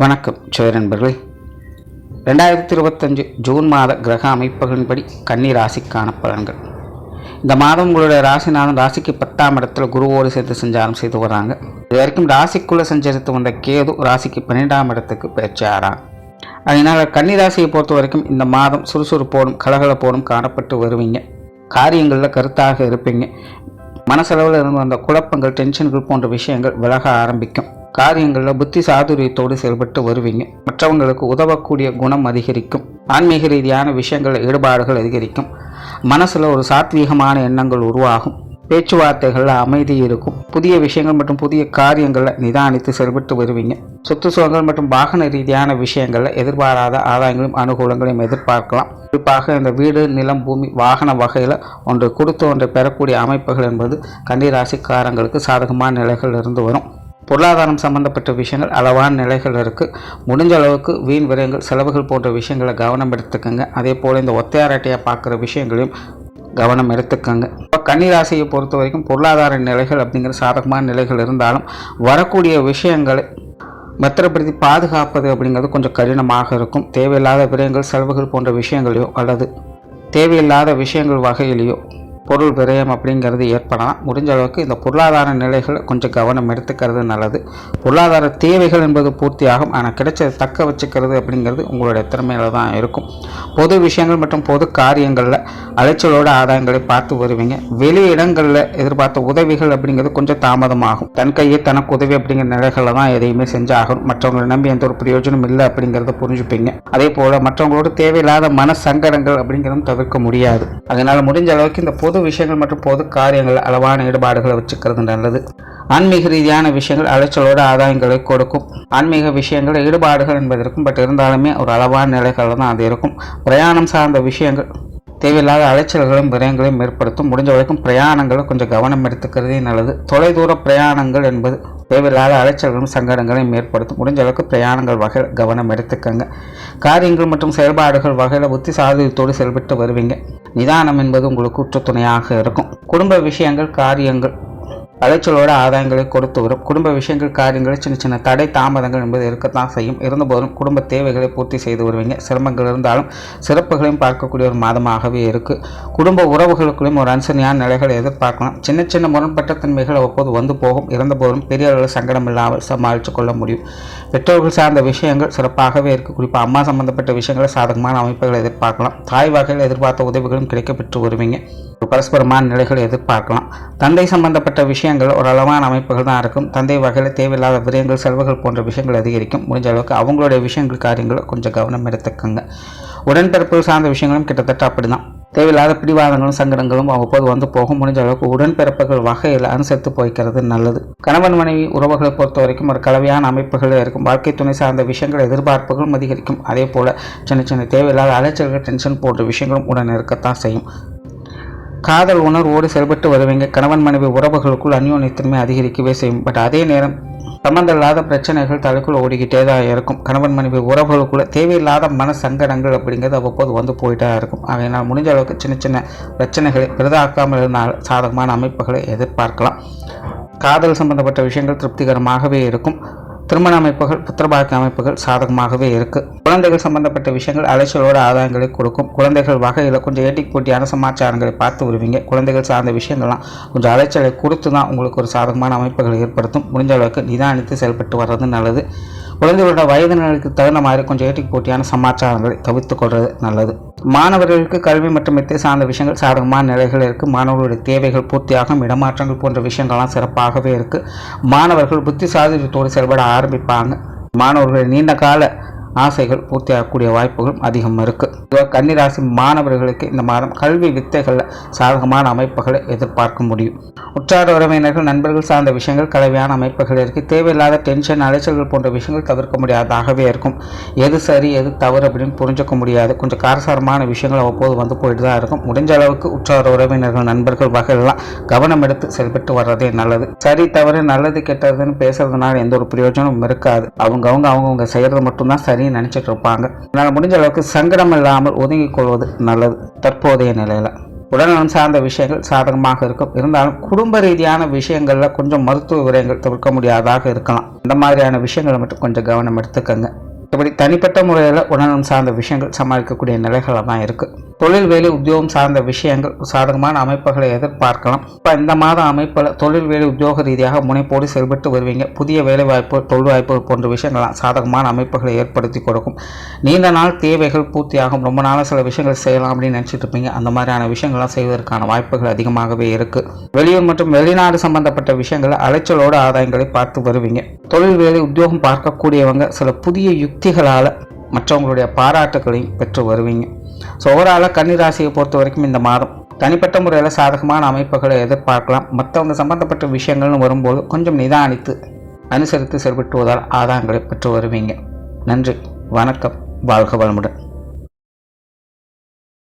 வணக்கம் சிவ நண்பர்களே. ரெண்டாயிரத்தி இருபத்தஞ்சு ஜூன் மாத கிரக அமைப்புகளின்படி கன்னி ராசிக்கான பலன்கள். இந்த மாதம் உங்களுடைய ராசிநாதன் ராசிக்கு பத்தாம் இடத்துல குருவோடு சேர்த்து சஞ்சாரம் செய்து வராங்க. இது வரைக்கும் ராசிக்குள்ளே சஞ்சரித்து வந்த கேது ராசிக்கு பன்னிரெண்டாம் இடத்துக்கு பயிற்சி ஆறாங்க அதனால் கன்னி ராசியை பொறுத்த வரைக்கும் இந்த மாதம் சுறுசுறுப்போடும் கலகலப்போடும் காணப்பட்டு வருவீங்க. காரியங்களில் கருத்தாக இருப்பீங்க. மனசளவில் இருந்து வந்த குழப்பங்கள் டென்ஷன்கள் போன்ற விஷயங்கள் விலக ஆரம்பிக்கும். காரியங்களில் புத்தி சாதுரியத்தோடு செயல்பட்டு வருவீங்க. மற்றவங்களுக்கு உதவக்கூடிய குணம் அதிகரிக்கும். ஆன்மீக ரீதியான விஷயங்களில் ஈடுபாடுகள் அதிகரிக்கும். மனசில் ஒரு சாத்வீகமான எண்ணங்கள் உருவாகும். பேச்சுவார்த்தைகளில் அமைதி இருக்கும். புதிய விஷயங்கள் மற்றும் புதிய காரியங்களில் நிதானித்து செயல்பட்டு வருவீங்க. சொத்து சுகங்கள் மற்றும் வாகன ரீதியான விஷயங்களில் எதிர்பாராத ஆதாயங்களையும் அனுகூலங்களையும் எதிர்பார்க்கலாம். குறிப்பாக இந்த வீடு நிலம் பூமி வாகன வகையில் ஒன்று கொடுத்து ஒன்றை பெறக்கூடிய அமைப்புகள் என்பது கன்னிராசிக்காரங்களுக்கு சாதகமான நிலைகள் இருந்து வரும். பொருளாதாரம் சம்பந்தப்பட்ட விஷயங்கள் அளவான நிலைகள் இருக்குது முடிஞ்ச அளவுக்கு வீண் விரயங்கள் செலவுகள் போன்ற விஷயங்களை கவனம் எடுத்துக்கோங்க. அதே போல் இந்த ஒத்தையாரட்டையாக பார்க்குற விஷயங்களையும் கவனம் எடுத்துக்கோங்க. இப்போ கன்னிராசியை பொறுத்த வரைக்கும் பொருளாதார நிலைகள் அப்படிங்கிற சாதகமான நிலைகள் இருந்தாலும் வரக்கூடிய விஷயங்களை பத்திரப்படுத்தி பாதுகாப்பது அப்படிங்கிறது கொஞ்சம் கடினமாக இருக்கும். தேவையில்லாத விரயங்கள் செலவுகள் போன்ற விஷயங்களையோ அல்லது தேவையில்லாத விஷயங்கள் வகையிலையோ பொருள் விரயம் அப்படிங்கிறது ஏற்படலாம். முடிஞ்ச அளவுக்கு இந்த பொருளாதார நிலைகளை கொஞ்சம் கவனம் எடுத்துக்கிறது நல்லது. பொருளாதார தேவைகள் என்பது பூர்த்தியாகும். ஆனால் கிடைச்சதை தக்க வச்சுக்கிறது அப்படிங்கிறது உங்களுடைய திறமையில தான் இருக்கும். பொது விஷயங்கள் மற்றும் பொது காரியங்களில் அலைச்சலோட ஆதாயங்களை பார்த்து வருவீங்க. வெளி இடங்களில் எதிர்பார்த்த உதவிகள் அப்படிங்கிறது கொஞ்சம் தாமதமாகும். தன் கையே தனக்கு உதவி அப்படிங்கிற நிலைகளில் தான் எதையுமே செஞ்சாகணும். மற்றவங்களை நம்பி எந்த ஒரு பிரயோஜனம் இல்லை அப்படிங்கிறத புரிஞ்சுப்பீங்க. அதே போல் மற்றவங்களோட தேவையில்லாத மன சங்கடங்கள் அப்படிங்கிறதும் தவிர்க்க முடியாது. அதனால் முடிஞ்ச அளவுக்கு இந்த பொது விஷயங்கள் மற்றும் பொது காரியங்கள் அளவான ஈடுபாடுகளை வச்சுக்கிறது நல்லது. ஆன்மீக ரீதியான விஷயங்கள் அலைச்சலோட ஆதாயங்களை கொடுக்கும். ஆன்மீக விஷயங்கள் ஈடுபாடுகள் என்பது இருக்கும். பட் இருந்தாலுமே ஒரு அளவான நிலைகளில் தான் அது இருக்கும். பிரயாணம் சார்ந்த விஷயங்கள் தேவையில்லாத அலைச்சல்களும் விரயங்களையும் ஏற்படுத்தும். முடிஞ்ச வரைக்கும் பிரயாணங்களை கொஞ்சம் கவனம் எடுத்துக்கிறதே நல்லது. தொலைதூர பிரயாணங்கள் என்பது தேவையில்லாத அலைச்சல்களும் சங்கடங்களையும் ஏற்படுத்தும். முடிஞ்ச அளவுக்கு பிரயாணங்கள் வகையில் கவனம் எடுத்துக்கங்க. காரியங்கள் மற்றும் செயல்பாடுகள் வகையில் புத்தி சாதுரியத்தோடு செயல்பட்டு வருவீங்க. நிதானம் என்பது உங்களுக்கு உற்ற துணையாக இருக்கும். குடும்ப விஷயங்கள் காரியங்கள் அலைச்சலோட ஆதாயங்களை கொடுத்து வரும். குடும்ப விஷயங்கள் காரியங்கள் சின்ன சின்ன தடை தாமதங்கள் என்பது இருக்கத்தான் செய்யும். இருந்தபோதும் குடும்ப தேவைகளை பூர்த்தி செய்து வருவீங்க. சிரமங்கள் இருந்தாலும் சிறப்புகளையும் பார்க்கக்கூடிய ஒரு மாதமாகவே இருக்குது குடும்ப உறவுகளுக்குள்ளும் ஒரு அனுசரணையான நிலைகளை எதிர்பார்க்கலாம். சின்ன சின்ன முரண்பட்ட தன்மைகள் அவ்வப்போது வந்து போகும். இருந்தபோதும் பெரிய அளவில் சங்கடம் இல்லாமல் சமாளித்து கொள்ள முடியும். பெற்றோர்கள் சார்ந்த விஷயங்கள் சிறப்பாகவே இருக்குது குறிப்பாக அம்மா சம்பந்தப்பட்ட விஷயங்களை சாதகமான அமைப்புகளை எதிர்பார்க்கலாம். தாய் வகையில் எதிர்பார்த்த உதவிகளும் கிடைக்கப்பெற்று வருவீங்க. பரஸ்பரமான நிலைகளை எதிர்பார்க்கலாம். தந்தை சம்பந்தப்பட்ட விஷயங்கள் ஒரு அளவான அமைப்புகள் தான் இருக்கும். தந்தை வகையில் தேவையில்லாத விரயங்கள் செலவுகள் போன்ற விஷயங்கள் அதிகரிக்கும். முடிஞ்ச அளவுக்கு அவங்களுடைய விஷயங்கள் காரியங்களை கொஞ்சம் கவனம் எடுத்துக்கோங்க. உடன்பிறப்பு சார்ந்த விஷயங்களும் கிட்டத்தட்ட அப்படிதான். தேவையில்லாத பிடிவாதங்களும் சங்கடங்களும் அவ்வப்போது வந்து போகும். முடிஞ்ச அளவுக்கு உடன்பிறப்புகள் வகையில் அனுசரித்து போய்க்கிறது நல்லது. கணவன் மனைவி உறவுகளை பொறுத்த வரைக்கும் ஒரு கலவையான அமைப்புகளே இருக்கும். வாழ்க்கை துணை சார்ந்த விஷயங்கள் எதிர்பார்ப்புகளும் அதிகரிக்கும். அதே போல் சின்ன சின்ன தேவையில்லாத அலைச்சல்கள் டென்ஷன் போன்ற விஷயங்களும் உடன் இருக்கத்தான் செய்யும். காதல் உணர்வோடு செயல்பட்டு வருவீங்க. கணவன் மனைவி உறவுகளுக்குள் அந்யோன்யத்தன்மை அதிகரிக்கவே செய்யும். பட் அதே நேரம் சம்பந்தமில்லாத பிரச்சனைகள் தலைக்குள் ஓடிக்கிட்டே தான் இருக்கும். கணவன் மனைவி உறவுகளுக்குள்ள தேவையில்லாத மன சங்கடங்கள் அப்படிங்கிறது அவ்வப்போது வந்து போயிட்டே இருக்கும். ஆகையினால் முடிஞ்ச அளவுக்கு சின்ன சின்ன பிரச்சனைகளை பெரிதாக்காமல் இருந்தால் சாதகமான அமைப்புகளை எதிர்பார்க்கலாம். காதல் சம்பந்தப்பட்ட விஷயங்கள் திருப்திகரமாகவே இருக்கும். திருமண அமைப்புகள் புத்திரபாக்கிய அமைப்புகள் சாதகமாகவே இருக்குது குழந்தைகள் சம்பந்தப்பட்ட விஷயங்கள் அலைச்சலோட ஆதாயங்களை கொடுக்கும். குழந்தைகள் வகையில் கொஞ்சம் ஏட்டிக்கு போட்டியான சமாச்சாரங்களை பார்த்து வருவீங்க. குழந்தைகள் சார்ந்த விஷயங்கள்லாம் கொஞ்சம் அலைச்சலை கொடுத்து தான் உங்களுக்கு ஒரு சாதகமான அமைப்புகளை ஏற்படுத்தும். முடிஞ்ச அளவுக்கு நிதானித்து செயல்பட்டு வர்றது நல்லது. குழந்தைகளோட வயது நிலைக்கு தகுந்த மாதிரி கொஞ்சம் ஏற்றி போட்டியான சமாச்சாரங்களை தவிர்த்து கொள்வது நல்லது. மாணவர்களுக்கு கல்வி மற்றும் வித்தை சார்ந்த விஷயங்கள் சாதகமான நிலைகள் இருக்குது மாணவர்களுடைய தேவைகள் பூர்த்தியாகும். இடமாற்றங்கள் போன்ற விஷயங்கள்லாம் சிறப்பாகவே இருக்குது மாணவர்கள் புத்தி சாதுரியத்தோடு செயல்பட ஆரம்பிப்பாங்க. மாணவர்கள் நீண்ட கால ஆசைகள் பூர்த்தியாகக்கூடிய வாய்ப்புகளும் அதிகம் இருக்குது கன்னிராசி மாணவர்களுக்கு இந்த மாதம் கல்வி வித்தைகளில் சாதகமான அமைப்புகளை எதிர்பார்க்க முடியும். உற்றார் உறவினர்கள் நண்பர்கள் சார்ந்த விஷயங்கள் கலவையான அமைப்புகள் இருக்குது தேவையில்லாத டென்ஷன் அலைச்சல்கள் போன்ற விஷயங்கள் தவிர்க்க முடியாததாகவே இருக்கும். எது சரி எது தவறு அப்படின்னு புரிஞ்சுக்க முடியாது. கொஞ்சம் காரசாரமான விஷயங்கள் அவ்வப்போது வந்து போயிட்டு தான் இருக்கும். முடிஞ்ச அளவுக்கு உற்றார் உறவினர்கள் நண்பர்கள் வகையெல்லாம் கவனம் எடுத்து செயல்பட்டு வர்றதே நல்லது. சரி தவறு நல்லது கெட்டதுன்னு பேசுறதுனால எந்த ஒரு பிரயோஜனமும் இருக்காது. அவங்கவுங்க அவங்கவுங்க செய்கிறது மட்டும்தான் சரி. சரின்னு நினச்சிட்டு இருப்பாங்க. அதனால் முடிஞ்ச அளவுக்கு சங்கடம் இல்லாமல் ஒதுங்கிக் கொள்வது நல்லது. தற்போதைய நிலையில். உடல்நலம் சார்ந்த விஷயங்கள் சாதகமாக இருக்கும். இருந்தாலும் குடும்ப ரீதியான விஷயங்களில் கொஞ்சம் மருத்துவ விரயங்கள் தவிர்க்க முடியாதாக இருக்கலாம். இந்த மாதிரியான விஷயங்களை மட்டும் கொஞ்சம் கவனம் எடுத்துக்கங்க. மற்றபடி தனிப்பட்ட முறையில் உடல்நலம் சார்ந்த விஷயங்கள் சமாளிக்கக்கூடிய நிலைகளாக தான் இருக்குது தொழில் வேலை உத்தியோகம் சார்ந்த விஷயங்கள் சாதகமான அமைப்புகளை எதிர்பார்க்கலாம். இப்போ இந்த மாத அமைப்பில் தொழில் வேலை உத்தியோக ரீதியாக முனைப்போடு செயல்பட்டு வருவீங்க. புதிய வேலைவாய்ப்பு தொழில் வாய்ப்பு போன்ற விஷயங்கள்லாம் சாதகமான அமைப்புகளை ஏற்படுத்தி கொடுக்கும். நீண்ட நாள் தேவைகள் பூர்த்தியாகும். ரொம்ப நாளாக சில விஷயங்கள் செய்யலாம் அப்படின்னு நினச்சிட்டு இருப்பீங்க. அந்த மாதிரியான விஷயங்கள்லாம் செய்வதற்கான வாய்ப்புகள் அதிகமாகவே இருக்குது வெளியூர் மற்றும் வெளிநாடு சம்பந்தப்பட்ட விஷயங்களை அலைச்சலோடு ஆதாயங்களை பார்த்து வருவீங்க. தொழில் வேலை உத்தியோகம் பார்க்கக்கூடியவங்க சில புதிய யுக்திகளால் மற்றவங்களுடைய பாராட்டுகளையும் பெற்று வருவீங்க. ஸோ ஓவராலாக கன்னிராசியை பொறுத்த வரைக்கும் இந்த மாதம் தனிப்பட்ட முறையில் சாதகமான அமைப்புகளை எதிர்பார்க்கலாம். மற்றவங்க சம்பந்தப்பட்ட விஷயங்கள்னு வரும்போது கொஞ்சம் நிதானித்து அனுசரித்து செயல்பட்டுவதால் ஆதாயங்களை பெற்று வருவீங்க. நன்றி. வணக்கம். வாழ்க வளமுடன்.